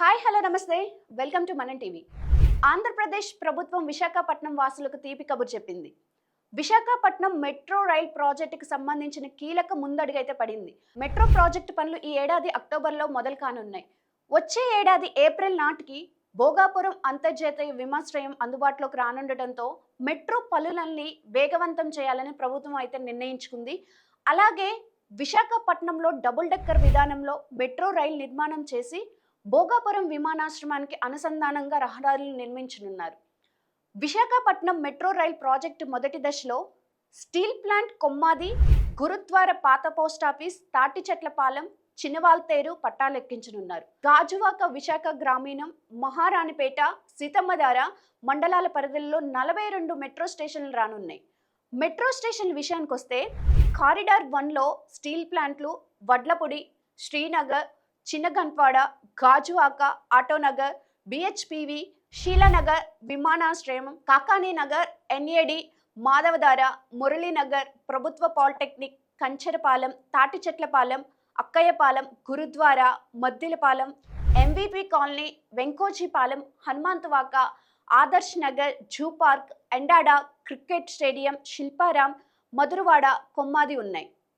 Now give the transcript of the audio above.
Hi hello నమస్తే. Welcome to Manam TV. Andhra Pradesh ప్రభుత్వం విశాఖపట్నం వాసులకు తీపి కబురు చెప్పింది. విశాఖపట్నం మెట్రో రైల్ ప్రాజెక్టుకు సంబంధించిన కీలక ముందడుగైతే పడింది. మెట్రో ప్రాజెక్టు పనులు ఈ ఏడాది అక్టోబర్లో మొదలు కానున్నాయి. వచ్చే ఏడాది ఏప్రిల్ నాటికి భోగాపురం అంతర్జాతీయ విమాశ్రయం అందుబాటులోకి రానుండటంతో మెట్రో పనులన్నీ వేగవంతం చేయాలని ప్రభుత్వం అయితే నిర్ణయించుకుంది. అలాగే విశాఖపట్నంలో డబుల్ డెక్కర్ విధానంలో మెట్రో రైల్ నిర్మాణం చేసి భోగాపురం విమానాశ్రమానికి అనుసంధానంగా రహదారులు నిర్మించనున్నారు. విశాఖపట్నం మెట్రో రైల్ ప్రాజెక్టు మొదటి దశలో స్టీల్ ప్లాంట్ కొమ్మాది గురుద్వార పాత పోస్ట్ ఆఫీస్ తాటి చెట్లపాలెం చిన్నవాల్తేరు పట్టాలెక్కించనున్నారు. గాజువాక విశాఖ గ్రామీణం మహారాణిపేట సీతమ్మధార మండలాల పరిధిలో నలభై రెండు మెట్రో స్టేషన్లు రానున్నాయి. మెట్రో స్టేషన్ విషయానికి వస్తే కారిడార్ వన్లో స్టీల్ ప్లాంట్లు వడ్లపొడి శ్రీనగర్ చిన్నగన్వాడ గాజువాక ఆటోనగర్ బిహెచ్పివి శీలనగర్ విమానాశ్రయం కాకానీ నగర్ ఎన్ఏడి మాధవధార మురళీనగర్ ప్రభుత్వ polytechnic Kancharapalem Thatichetlapalem Akkayyapalem Gurudwara Maddilapalem MVP colony Venkojipalem Hanumanthavaka Adarsh Nagar zoo park Endada cricket stadium Shilparamam Madhurawada Kommadi ఉన్నాయి.